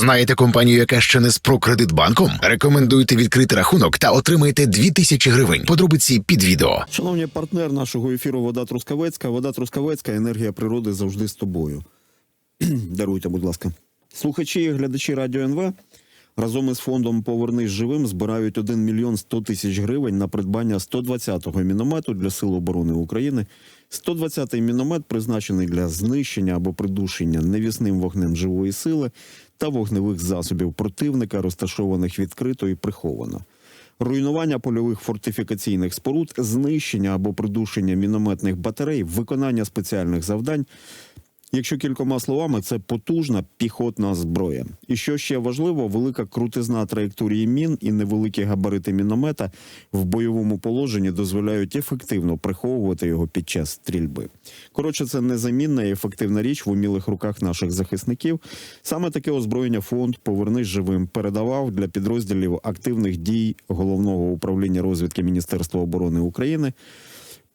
Знаєте компанію, яка ще не з Прокредитбанком? Рекомендуйте відкрити рахунок та отримайте 2000 гривень. Подробиці під відео. Шановні партнер нашого ефіру Вода Трускавецька. Вода Трускавецька, енергія природи завжди з тобою. Даруйте, будь ласка. Слухачі і глядачі Радіо НВ разом із фондом Повернись живим збирають 1 мільйон 100 тисяч гривень на придбання 120-го міномету для Сил оборони України. 120-й міномет призначений для знищення або придушення невісним вогнем живої сили та вогневих засобів противника, розташованих відкрито і приховано руйнування польових фортифікаційних споруд, знищення або придушення мінометних батарей, виконання спеціальних завдань. Якщо кількома словами, це потужна піхотна зброя. І що ще важливо, велика крутизна траєкторії мін і невеликі габарити міномета в бойовому положенні дозволяють ефективно приховувати його під час стрільби. Коротше, це незамінна і ефективна річ в умілих руках наших захисників. Саме таке озброєння фонд Повернись живим передавав для підрозділів активних дій головного управління розвідки Міністерства оборони України.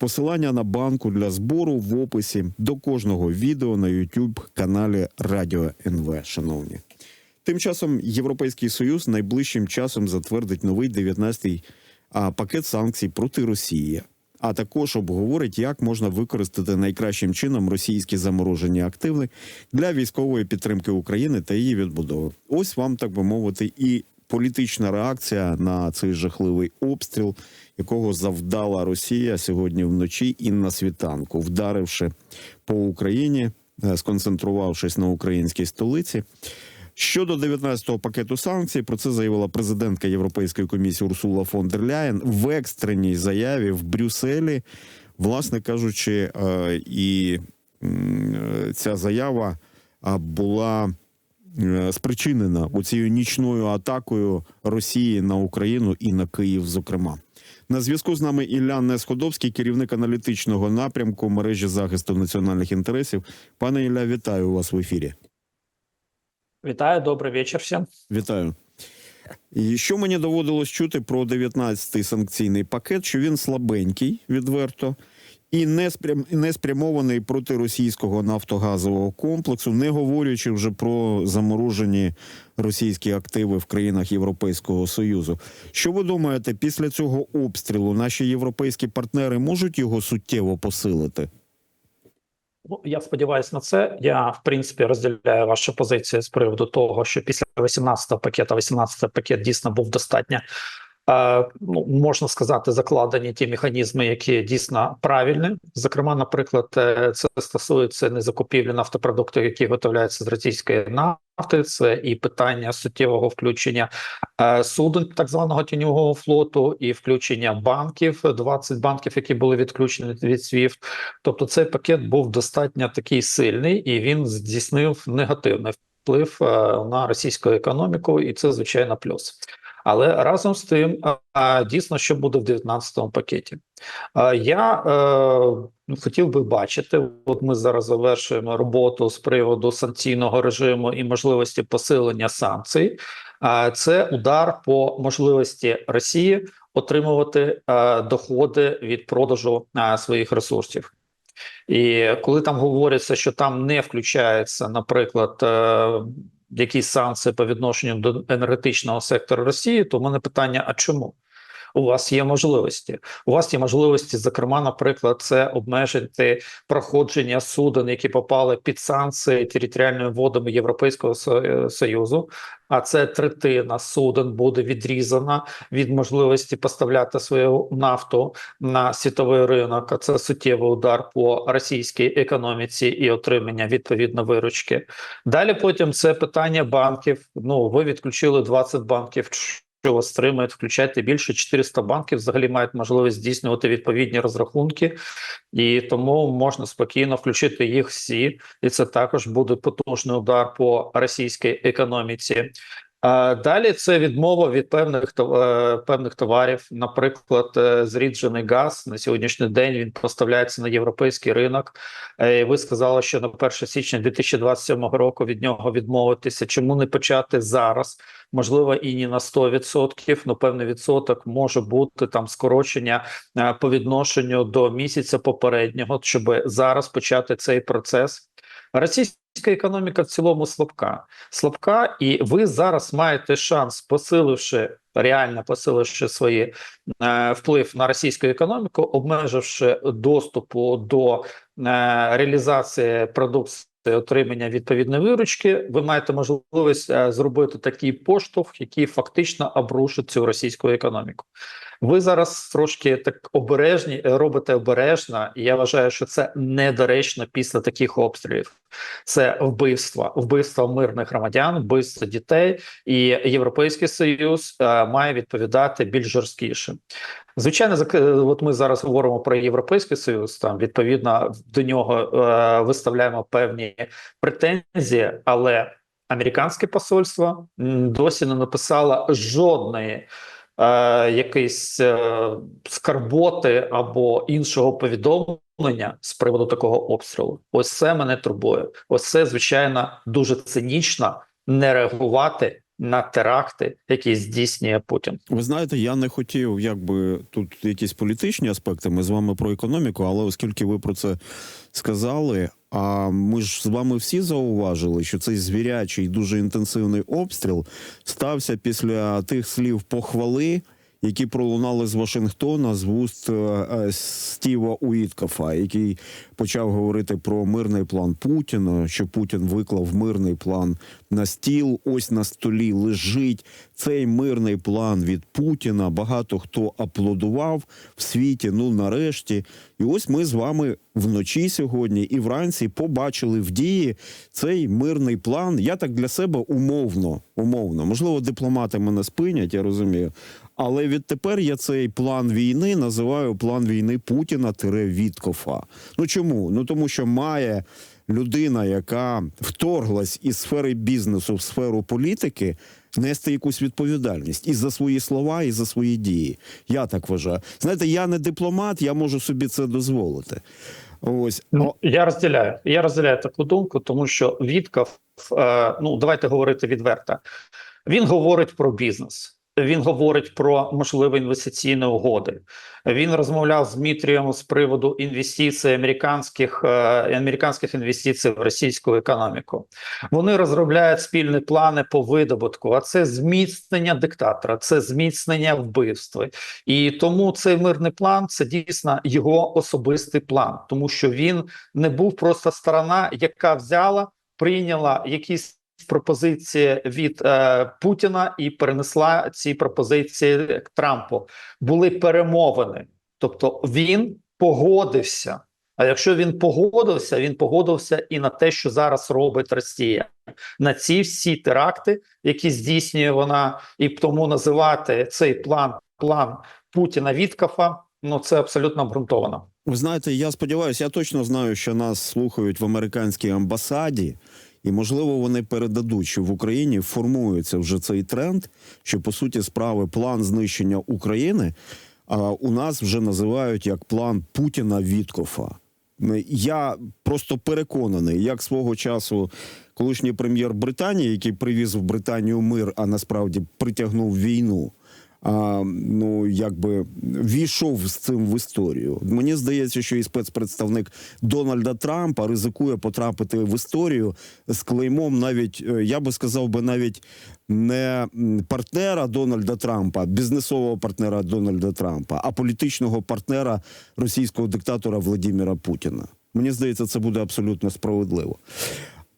Посилання на банку для збору в описі до кожного відео на YouTube каналі Радіо НВ. Шановні, тим часом Європейський Союз найближчим часом затвердить новий 19-й пакет санкцій проти Росії. А також обговорить, як можна використати найкращим чином російські заморожені активи для військової підтримки України та її відбудови. Ось вам так би мовити, і політична реакція на цей жахливий обстріл, якого завдала Росія сьогодні вночі і на світанку, вдаривши по Україні, е, сконцентрувавшись на українській столиці. Щодо 19-го пакету санкцій, про це заявила президентка Європейської комісії Урсула фон дер Ляєн в екстреній заяві в Брюсселі. Власне кажучи, е, і е, ця заява була спричинена оцією нічною атакою Росії на Україну і на Київ, зокрема. На зв'язку з нами Ілля Несходовський, керівник аналітичного напрямку мережі захисту національних інтересів. Пане Ілля, вітаю вас в ефірі. Вітаю, добрий вечір всім. Вітаю. І що мені доводилось чути про 19-й санкційний пакет, що він слабенький, відверто, і не, спрям... не спрямований проти російського нафтогазового комплексу, не говорячи вже про заморожені російські активи в країнах Європейського Союзу. Що ви думаєте, після цього обстрілу наші європейські партнери можуть його суттєво посилити? Ну, я сподіваюся на це. Я в принципі розділяю вашу позицію з приводу того, що після 18-го пакета, 18-й пакет дійсно був достатньо. Ну, можна сказати, закладені ті механізми, які дійсно правильні. Зокрема, наприклад, е, це стосується не закупівлі нафтопродуктів, які готовляються з російської нафти. Це і питання суттєвого включення е, суден так званого тіньового флоту, і включення банків, 20 банків, які були відключені від SWIFT. Тобто, цей пакет був достатньо такий сильний, і він здійснив негативний вплив е, на російську економіку, і це звичайно плюс. Але разом з тим, дійсно, що буде в 19-му пакеті, я е, хотів би бачити. От ми зараз завершуємо роботу з приводу санкційного режиму і можливості посилення санкцій. Це удар по можливості Росії отримувати е, доходи від продажу е, своїх ресурсів. І коли там говориться, що там не включається, наприклад, е, якісь санкції по відношенню до енергетичного сектору Росії, то в мене питання: а чому? У вас є можливості. У вас є можливості, зокрема, наприклад, це обмежити проходження суден, які попали під санкції територіальними водами Європейського Союзу. А це третина суден буде відрізана від можливості поставляти свою нафту на світовий ринок. А це суттєвий удар по російській економіці і отримання відповідно виручки. Далі потім це питання банків. Ну ви відключили 20 банків. Що вас стримують, включайте більше 400 банків взагалі мають можливість здійснювати відповідні розрахунки, і тому можна спокійно включити їх всі, і це також буде потужний удар по російській економіці. Далі це відмова від певних е, певних товарів, наприклад, е, зріджений газ на сьогоднішній день він поставляється на європейський ринок. Е, Ви сказали, що на 1 січня 2027 року від нього відмовитися. Чому не почати зараз? Можливо, і не на 100%, ну певний відсоток може бути там скорочення по відношенню до місяця попереднього, щоб зараз почати цей процес. Російська економіка в цілому слабка. Слабка, і ви зараз маєте шанс, посиливши реально посиливши свої е, вплив на російську економіку, обмеживши доступу до е, реалізації продукції. Отримання відповідної виручки, ви маєте можливість е, зробити такий поштовх, який фактично обрушить цю російську економіку. Ви зараз трошки так обережні е, робите обережно, і я вважаю, що це недоречно після таких обстрілів. Це вбивства, вбивства мирних громадян, вбивства дітей, і Європейський Союз е, має відповідати більш жорсткіше. Звичайно, е, от ми зараз говоримо про Європейський Союз. Там відповідно до нього виставляємо певні претензії, але американське посольство досі не написало жодної е, якоїсь е, скарботи або іншого повідомлення з приводу такого обстрілу. Ось це мене турбує. Ось це, звичайно, дуже цинічно не реагувати на теракти, які здійснює Путін. Ви знаєте, я не хотів, якби тут якісь політичні аспекти. Ми з вами про економіку, але оскільки ви про це сказали, а ми ж з вами всі зауважили, що цей звірячий дуже інтенсивний обстріл стався після тих слів похвали. Які пролунали з Вашингтона з вуст е, е, Стіва Уіткафа, який почав говорити про мирний план Путіна, що Путін виклав мирний план на стіл. Ось на столі лежить цей мирний план від Путіна. Багато хто аплодував в світі. Ну нарешті, і ось ми з вами вночі сьогодні і вранці побачили в дії цей мирний план. Я так для себе умовно, умовно, можливо, дипломати мене спинять, я розумію. Але відтепер я цей план війни називаю план війни Путіна Віткофа. Ну чому? Ну тому що має людина, яка вторглась із сфери бізнесу в сферу політики, нести якусь відповідальність і за свої слова, і за свої дії. Я так вважаю. Знаєте, я не дипломат, я можу собі це дозволити. Ось Ну, я розділяю. Я розділяю таку думку, тому що Вітков, е, ну давайте говорити відверто. Він говорить про бізнес. Він говорить про можливі інвестиційні угоди. Він розмовляв з Дмитрієм з приводу інвестицій американських е, американських інвестицій в російську економіку. Вони розробляють спільні плани по видобутку. А це зміцнення диктатора, це зміцнення вбивства. І тому цей мирний план це дійсно його особистий план, тому що він не був просто сторона, яка взяла, прийняла якісь пропозиції від е, Путіна і перенесла ці пропозиції к Трампу. Були перемовини, тобто він погодився. А якщо він погодився, він погодився і на те, що зараз робить Росія, на ці всі теракти, які здійснює вона, і тому називати цей план план Путіна Віткафа, ну це абсолютно обґрунтовано. Ви знаєте, я сподіваюся, я точно знаю, що нас слухають в американській амбасаді, і можливо вони передадуть, що в Україні формується вже цей тренд, що по суті справи план знищення України. А у нас вже називають як план Путіна Віткофа. Я просто переконаний, як свого часу колишній прем'єр Британії, який привіз в Британію мир, а насправді притягнув війну а, ну якби війшов з цим в історію. Мені здається, що і спецпредставник Дональда Трампа ризикує потрапити в історію з клеймом, навіть е, я би сказав би, навіть не партнера Дональда Трампа, бізнесового партнера Дональда Трампа, а політичного партнера російського диктатора Владимира Путіна. Мені здається, це буде абсолютно справедливо.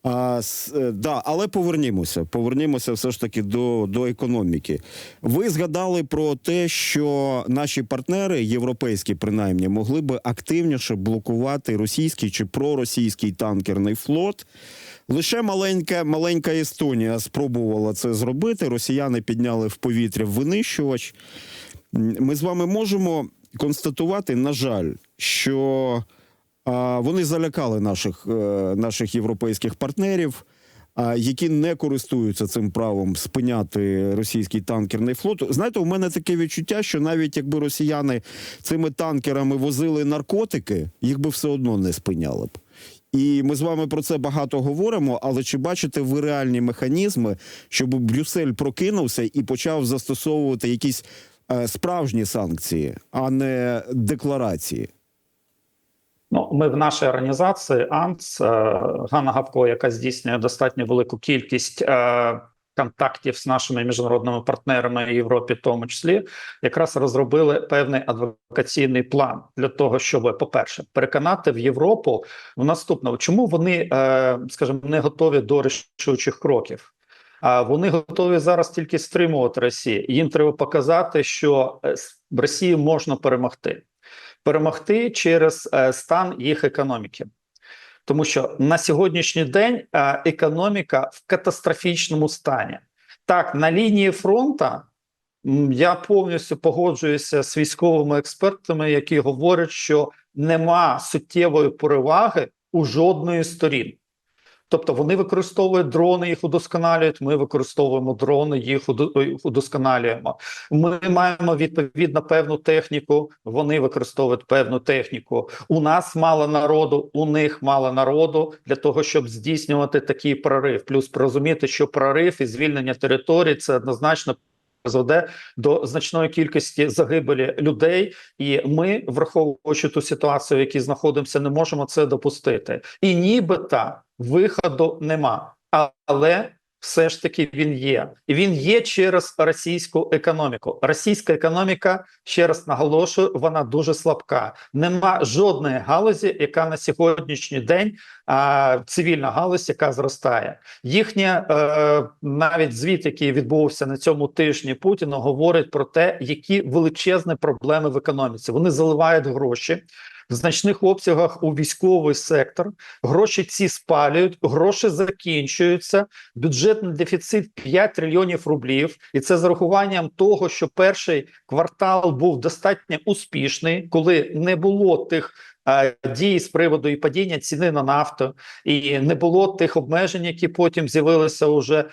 А, с- е, да, але повернімося. Повернімося все ж таки до, до економіки. Ви згадали про те, що наші партнери, європейські принаймні, могли би активніше блокувати російський чи проросійський танкерний флот. Лише маленька, маленька Естонія спробувала це зробити. Росіяни підняли в повітря винищувач. Ми з вами можемо констатувати, на жаль, що вони залякали наших, е, наших європейських партнерів, які не користуються цим правом спиняти російський танкерний флот. Знаєте, у мене таке відчуття, що навіть якби росіяни цими танкерами возили наркотики, їх би все одно не спиняли б. І ми з вами про це багато говоримо. Але чи бачите ви реальні механізми, щоб Брюссель прокинувся і почав застосовувати якісь е, справжні санкції, а не декларації? Ну, ми в нашій організації АНЦ е, Ганна Гавко, яка здійснює достатньо велику кількість е, контактів з нашими міжнародними партнерами в Європі, в тому числі, якраз розробили певний адвокаційний план для того, щоб, по-перше, переконати в Європу в наступному, чому вони, е, скажімо, не готові до рішучих кроків. А вони готові зараз тільки стримувати Росію. Їм треба показати, що Росію можна перемогти перемогти через е, стан їх економіки. Тому що на сьогоднішній день е, економіка в катастрофічному стані. Так, на лінії фронту я повністю погоджуюся з військовими експертами, які говорять, що нема суттєвої переваги у жодної сторін. Тобто вони використовують дрони, їх удосконалюють. Ми використовуємо дрони, їх удо- удосконалюємо. Ми маємо відповідно певну техніку. Вони використовують певну техніку. У нас мало народу, у них мало народу для того, щоб здійснювати такий прорив. Плюс розуміти, що прорив і звільнення територій це однозначно. Призведе до значної кількості загибелі людей, і ми, враховуючи ту ситуацію, в якій знаходимося, не можемо це допустити. І нібито виходу нема, але все ж таки він є. І він є через російську економіку. Російська економіка, ще раз наголошую, вона дуже слабка. Нема жодної галузі, яка на сьогоднішній день а, цивільна галузь, яка зростає. Їхня е, навіть звіт, який відбувся на цьому тижні Путіна, говорить про те, які величезні проблеми в економіці. Вони заливають гроші. В значних обсягах у військовий сектор гроші ці спалюють, гроші закінчуються. Бюджетний дефіцит 5 трильйонів рублів, і це з урахуванням того, що перший квартал був достатньо успішний, коли не було тих е, дій з приводу і падіння ціни на нафту, і не було тих обмежень, які потім з'явилися уже.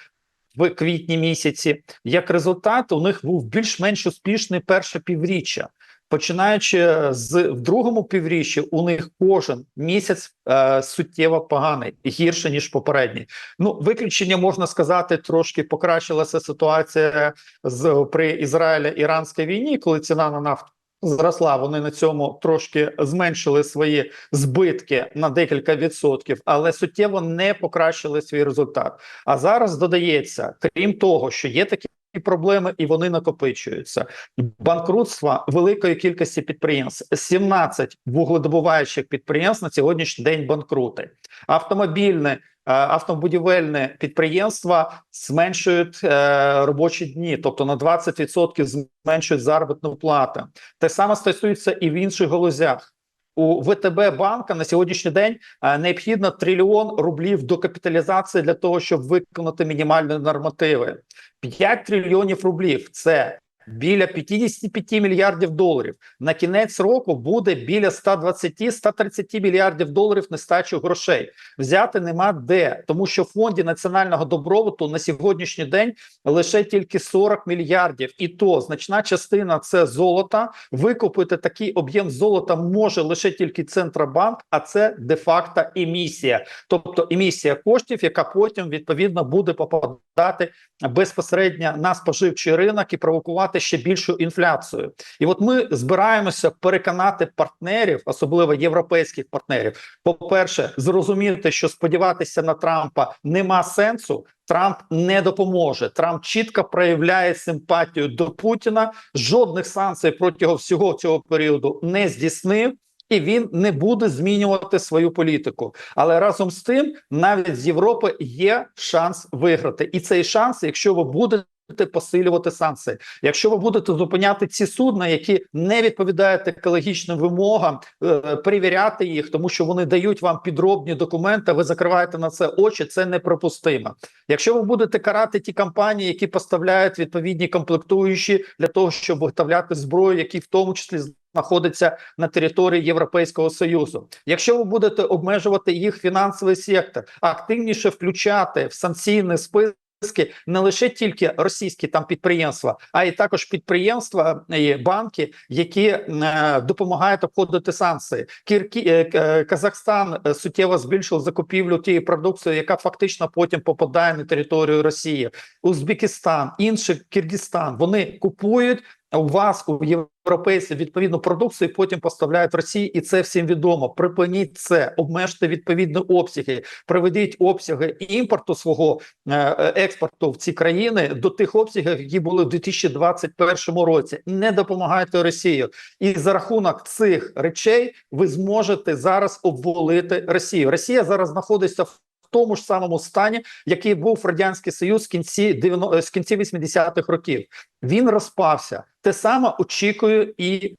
В квітні місяці, як результат, у них був більш-менш успішний перше півріччя. Починаючи з в другому півріччі, у них кожен місяць е, суттєво поганий, гірше ніж попередній. Ну, виключення можна сказати, трошки покращилася ситуація з при Ізраїлі-іранській війні, коли ціна на нафту зросла. Вони на цьому трошки зменшили свої збитки на декілька відсотків, але суттєво не покращили свій результат. А зараз додається, крім того, що є такі. Проблеми і вони накопичуються. Банкрутства великої кількості підприємств. 17 вугледобуваючих підприємств на сьогоднішній день банкрути. Автомобільне, е, автобудівельне підприємства зменшують е, робочі дні, тобто на 20% зменшують заробітну плату. Те саме стосується і в інших галузях. У ВТБ банка на сьогоднішній день е, необхідно трильйон рублів до капіталізації для того, щоб виконати мінімальні нормативи. 5 трильйонів рублів це біля 55 мільярдів доларів. На кінець року буде біля 120-130 мільярдів доларів нестачі грошей. Взяти нема де, тому що в фонді національного добробуту на сьогоднішній день лише тільки 40 мільярдів, і то значна частина це золота. Викупити такий об'єм золота може лише тільки Центробанк, а це де-факто емісія, тобто емісія коштів, яка потім відповідно буде попадати безпосередньо на споживчий ринок і провокувати ще більшу інфляцію. І от ми збираємося переконати партнерів, особливо європейських партнерів. По-перше, зрозуміти, що сподіватися на Трампа нема сенсу. Трамп не допоможе. Трамп чітко проявляє симпатію до Путіна. Жодних санкцій протягом всього цього періоду не здійснив. І він не буде змінювати свою політику. Але разом з тим, навіть з Європи є шанс виграти, і цей шанс, якщо ви будете посилювати санкції, якщо ви будете зупиняти ці судна, які не відповідають екологічним вимогам, е, перевіряти їх, тому що вони дають вам підробні документи. Ви закриваєте на це очі. Це неприпустимо. Якщо ви будете карати ті компанії, які поставляють відповідні комплектуючі для того, щоб виготовляти зброю, які в тому числі знаходиться на території Європейського союзу. Якщо ви будете обмежувати їх фінансовий сектор, активніше включати в санкційні списки не лише тільки російські там підприємства, а й також підприємства і банки, які е, допомагають обходити санкції. Кіркі е, е, Казахстан е, суттєво збільшив закупівлю тієї продукції, яка фактично потім попадає на територію Росії. Узбекистан, інший Киргизстан. Вони купують у вас у європейців відповідну продукцію, потім поставляють Росії, і це всім відомо. Припиніть це, обмежте відповідні обсяги, приведіть обсяги імпорту свого е, експорту в ці країни до тих обсягів, які були в 2021 році. Не допомагайте Росії, і за рахунок цих речей ви зможете зараз обвалити Росію. Росія зараз знаходиться в тому ж самому стані, який був радянський союз в кінці 90, з кінці 80-х років. Він розпався. Те саме очікує і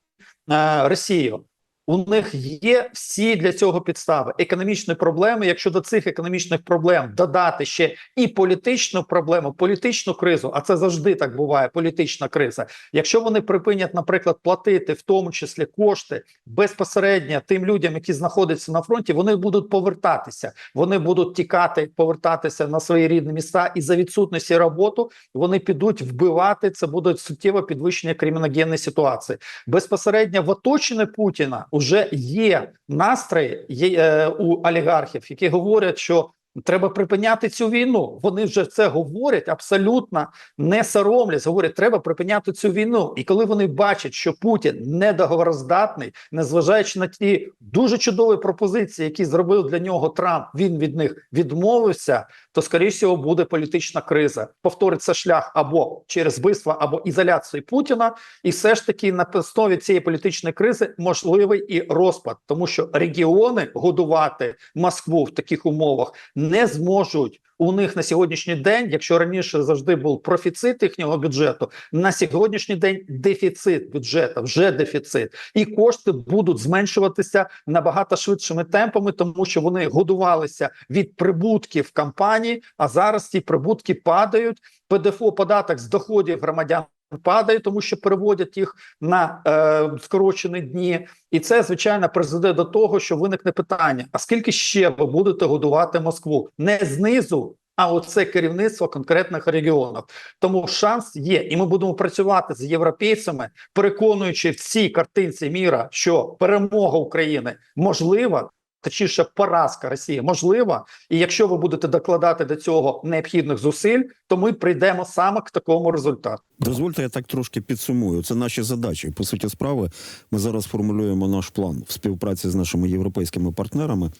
е, Росію. У них є всі для цього підстави. Економічні проблеми. Якщо до цих економічних проблем додати ще і політичну проблему, політичну кризу, а це завжди так буває. Політична криза. Якщо вони припинять, наприклад, платити в тому числі кошти безпосередньо тим людям, які знаходяться на фронті, вони будуть повертатися. Вони будуть тікати, повертатися на свої рідні міста, і за відсутності роботи вони підуть вбивати. Це буде суттєве підвищення криміногенної ситуації. Безпосередньо в оточенні Путіна вже є настрої е, у олігархів, які говорять, що треба припиняти цю війну. Вони вже це говорять абсолютно не соромлясь. Говорять, треба припиняти цю війну. І коли вони бачать, що Путін недоговороздатний, незважаючи на ті дуже чудові пропозиції, які зробив для нього Трамп, він від них відмовився. То скоріше буде політична криза. Повториться шлях або через вбивство, або ізоляцію Путіна, і все ж таки на основі цієї політичної кризи можливий і розпад, тому що регіони годувати Москву в таких умовах не зможуть. У них на сьогоднішній день, якщо раніше завжди був профіцит їхнього бюджету, на сьогоднішній день дефіцит бюджету, вже дефіцит, і кошти будуть зменшуватися набагато швидшими темпами, тому що вони годувалися від прибутків компаній, а зараз ці прибутки падають. ПДФО податок з доходів громадян. Падає, тому що переводять їх на е, скорочені дні, і це звичайно призведе до того, що виникне питання: а скільки ще ви будете годувати Москву? Не знизу, а оце керівництво конкретних регіонів. Тому шанс є, і ми будемо працювати з європейцями, переконуючи в цій картинці міра, що перемога України можлива. Точніше, поразка Росії можлива, і якщо ви будете докладати до цього необхідних зусиль, то ми прийдемо саме к такому результату. Дозвольте, я так трошки підсумую. Це наші задачі. По суті справи, ми зараз формулюємо наш план в співпраці з нашими європейськими партнерами.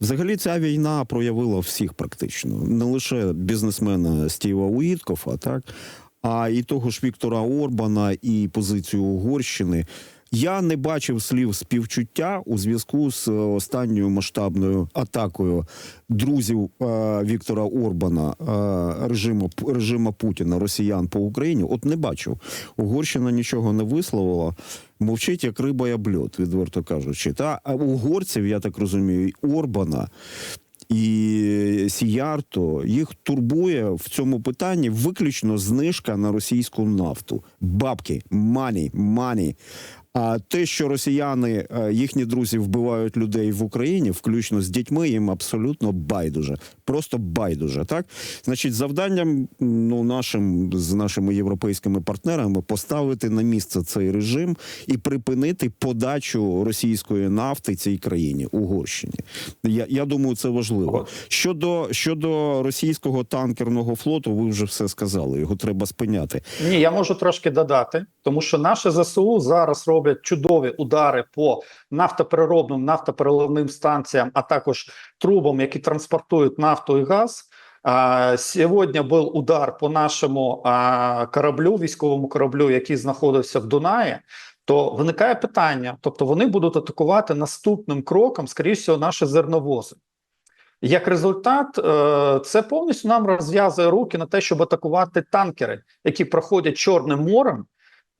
Взагалі, ця війна проявила всіх практично, не лише бізнесмена Стіва Уіткофа, так а і того ж Віктора Орбана, і позицію Угорщини. Я не бачив слів співчуття у зв'язку з е, останньою масштабною атакою друзів е, Віктора Орбана, е, режиму режима Путіна, росіян по Україні. От не бачив. Угорщина нічого не висловила. Мовчить як риба об льод, відверто кажучи. Та угорців, я так розумію, Орбана. І Сіярто їх турбує в цьому питанні виключно знижка на російську нафту. Бабки, мані, мані. А те, що росіяни, е, їхні друзі, вбивають людей в Україні, включно з дітьми, їм абсолютно байдуже. Просто байдуже. Так, значить, завданням ну нашим з нашими європейськими партнерами поставити на місце цей режим і припинити подачу російської нафти цій країні Угорщині. Я, я думаю, це важливо. Щодо щодо російського танкерного флоту, ви вже все сказали. Його треба спиняти. Ні, я можу трошки додати, тому що наше ЗСУ зараз роблять чудові удари по нафтопереробним нафтопереливним станціям, а також трубам, які транспортують нафту і газ. Сьогодні був удар по нашому кораблю, військовому кораблю, який знаходився в Дунаї. То виникає питання: тобто вони будуть атакувати наступним кроком, скоріше всього, наші зерновози. Як результат, е, це повністю нам розв'язує руки на те, щоб атакувати танкери, які проходять Чорним морем,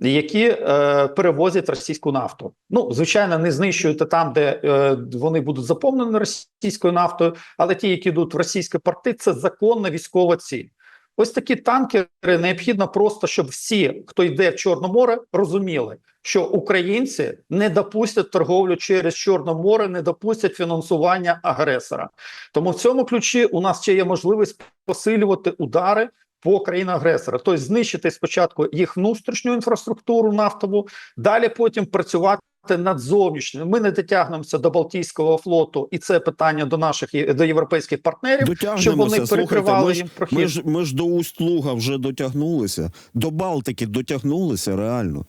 які е, перевозять російську нафту. Ну, звичайно, не знищуєте там, де е, вони будуть заповнені російською нафтою, але ті, які йдуть в російські порти, це законна військова ціль. Ось такі танкери необхідно просто, щоб всі, хто йде в Чорне море, розуміли, що українці не допустять торговлю через Чорне море, не допустять фінансування агресора. Тому в цьому ключі у нас ще є можливість посилювати удари по країнах агресора, тобто знищити спочатку їх внутрішню інфраструктуру нафтову, далі потім працювати над зовнішнім. Ми не дотягнемося до Балтійського флоту, і це питання до наших до європейських партнерів, щоб вони перекривали їм прохід. ми, ж, ми ж до Усть-Луга вже дотягнулися. До Балтики дотягнулися реально.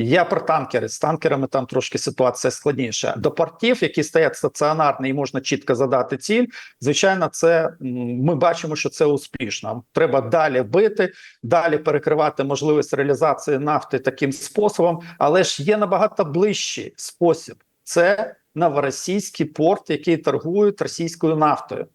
Я про танкери. З танкерами там трошки ситуація складніша. До портів, які стоять стаціонарно і можна чітко задати ціль. Звичайно, це ми бачимо, що це успішно. Треба далі бити, далі перекривати можливість реалізації нафти таким способом. Але ж є набагато ближчий спосіб: це новоросійський порт, який торгують російською нафтою.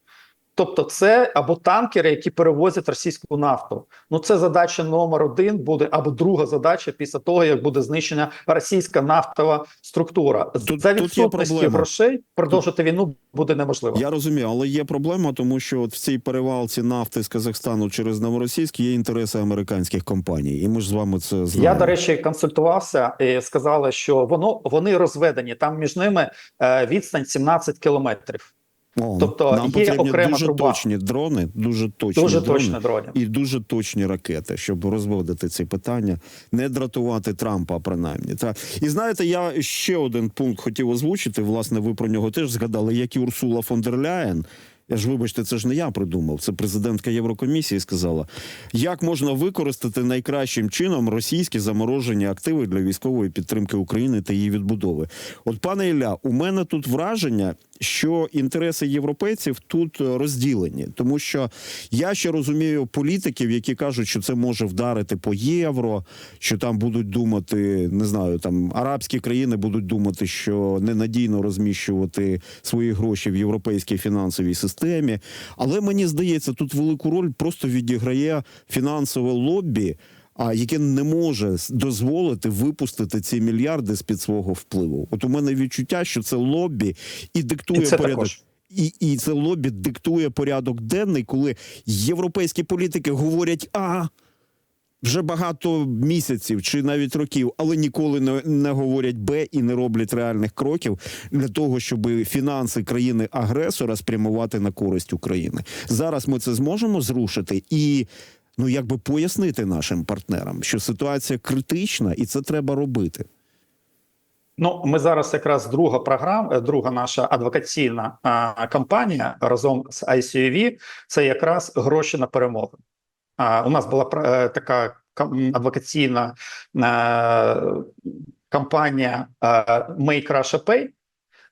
Тобто, це або танкери, які перевозять російську нафту. Ну це задача номер один буде, або друга задача після того, як буде знищена російська нафтова структура. Тут- За відсутності грошей продовжити війну буде неможливо. Я розумію, але є проблема, тому що от в цій перевалці нафти з Казахстану через Новоросійськ є інтереси американських компаній, і ми ж з вами це знаємо. Я, до речі, консультувався і сказали, що воно вони розведені. Там між ними е, відстань 17 кілометрів. О, тобто нам є потрібні окрема дуже труба. точні дрони, дуже точні Дуже дрони. точно дроні. І дуже точні ракети, щоб розводити ці питання, не дратувати Трампа, принаймні. Та і знаєте, я ще один пункт хотів озвучити. Власне, ви про нього теж згадали, як і Урсула фон дер Ляєн. Я ж вибачте, це ж не я придумав. Це президентка Єврокомісії сказала, як можна використати найкращим чином російські заморожені активи для військової підтримки України та її відбудови. От, пане Ілля, у мене тут враження, що інтереси європейців тут е, розділені, тому що я ще розумію політиків, які кажуть, що це може вдарити по євро, що там будуть думати, не знаю, там арабські країни будуть думати, що ненадійно розміщувати свої гроші в європейській фінансовій системі. Але мені здається, тут велику роль просто відіграє фінансове лобі. А яке не може дозволити випустити ці мільярди з під свого впливу. От у мене відчуття, що це лобі і диктує І це порядок. також. І, і це лобі диктує порядок денний, коли європейські політики говорять А вже багато місяців чи навіть років, але ніколи не, не говорять Б і не роблять реальних кроків для того, щоб фінанси країни-агресора спрямувати на користь України. Зараз ми це зможемо зрушити і. Ну, якби пояснити нашим партнерам, що ситуація критична, і це треба робити. Ну, ми зараз якраз друга програма, друга наша адвокаційна а, кампанія разом з ICUV, це якраз гроші на перемогу. А, у нас була пр- е, така адвокаційна е, кампанія е, Make Russia Pay.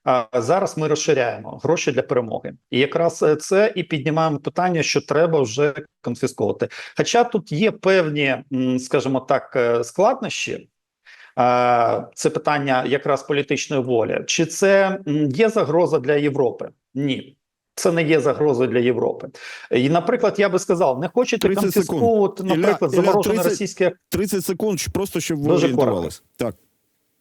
А зараз ми розширяємо гроші для перемоги, і якраз е, це і піднімаємо питання, що треба вже конфісковувати. Хоча тут є певні, скажімо так, е, складнощі. Це питання якраз політичної волі. Чи це є загроза для Європи? Ні. Це не є загрозою для Європи. І, наприклад, я би сказав, не хочете 30 конфісковувати, наприклад, 30 російське 30 секунд, просто щоб ви орієнтувалися. Так.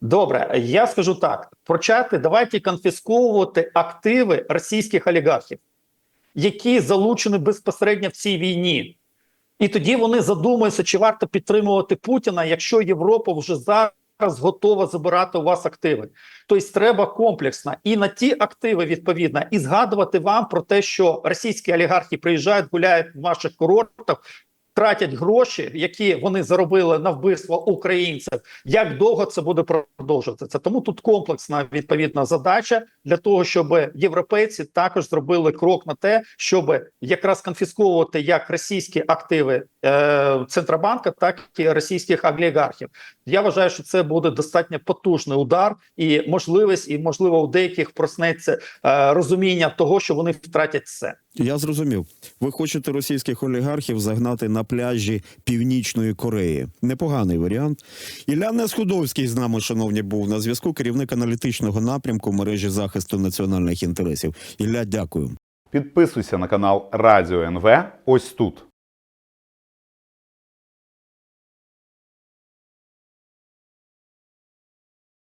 Добре, я скажу так: почати давайте конфісковувати активи російських олігархів, які залучені безпосередньо в цій війні. І тоді вони задумаються, чи варто підтримувати Путіна, якщо Європа вже зараз готова забирати у вас активи. Тобто треба комплексно і на ті активи відповідно, і згадувати вам про те, що російські олігархи приїжджають, гуляють в ваших курортах. Тратять гроші, які вони заробили на вбивство українців. Як довго це буде продовжуватися? Тому тут комплексна відповідна задача для того, щоб європейці також зробили крок на те, щоб якраз конфісковувати як російські активи е, центробанка, так і російських олігархів. Я вважаю, що це буде достатньо потужний удар і можливість, і можливо у деяких проснеться е, розуміння того, що вони втратять все. Я зрозумів. Ви хочете російських олігархів загнати на пляжі Північної Кореї. Непоганий варіант. Ілля Несхудовський з нами, шановні, був на зв'язку. Керівник аналітичного напрямку мережі захисту національних інтересів. Ілля, дякую. Підписуйся на канал Радіо НВ ось тут.